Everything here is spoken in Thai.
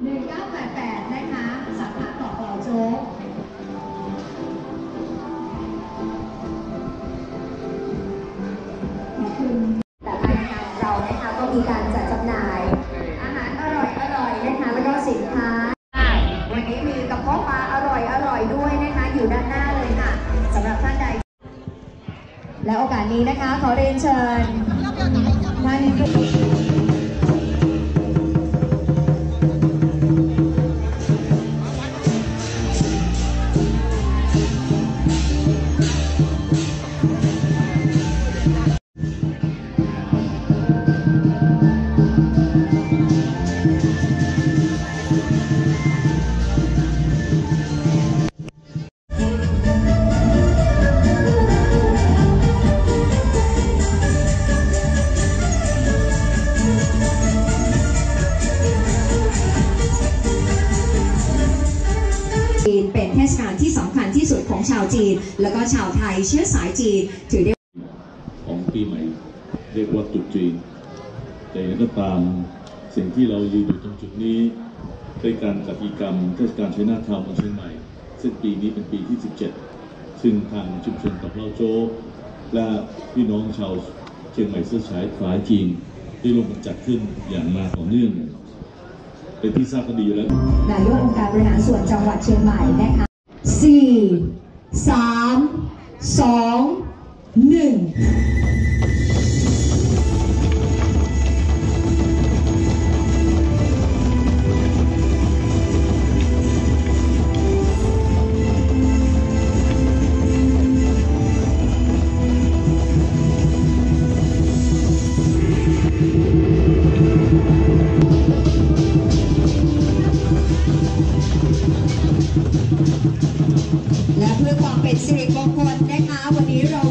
1988 นะคะสาขาต่อปอโจ๊กแต่ภายในงานเรานะคะก็มีการจัดจำหน่าย อาหารอร่อยอร่อยนะคะแล้วก็สินค้า วันนี้มีกระเพาะปลาอร่อยอร่อยด้วยนะคะ อยู่ด้านหน้าเลยค่ะสำหรับท่านใด และโอกาสนี้นะคะขอเรียนเชิญท่าน จีน เป็นเทศกาลที่สำคัญที่สุดของชาวจีน แล้วก็ชาวไทยเชื้อสายจีน ถือได้ของปีใหม่เรียกว่าตรุษจีน แต่อย่างก็ตามสิ่งที่เรายืนอยู่ตรงจุดนี้ด้วยการจัดกิจกรรมเทศกาลชัยนาทาวน์ของเชียงใหม่ ซึ่งปีนี้เป็นปีที่ 17 ซึ่งทางชุมชนตอกเล่าโจ้และพี่น้องชาวเชียงใหม่เสื้อสายฝายจีน ได้ร่วมกันจัดขึ้นอย่างมาต่อเนื่อง เป็นที่ทราบกันดีอยู่แล้ว นายกองค์การบริหารส่วนจังหวัดเชียงใหม่นะคะสี่สามสองหนึ่ง และเพื่อความเป็นสิริมงคลนะคะวันนี้เรา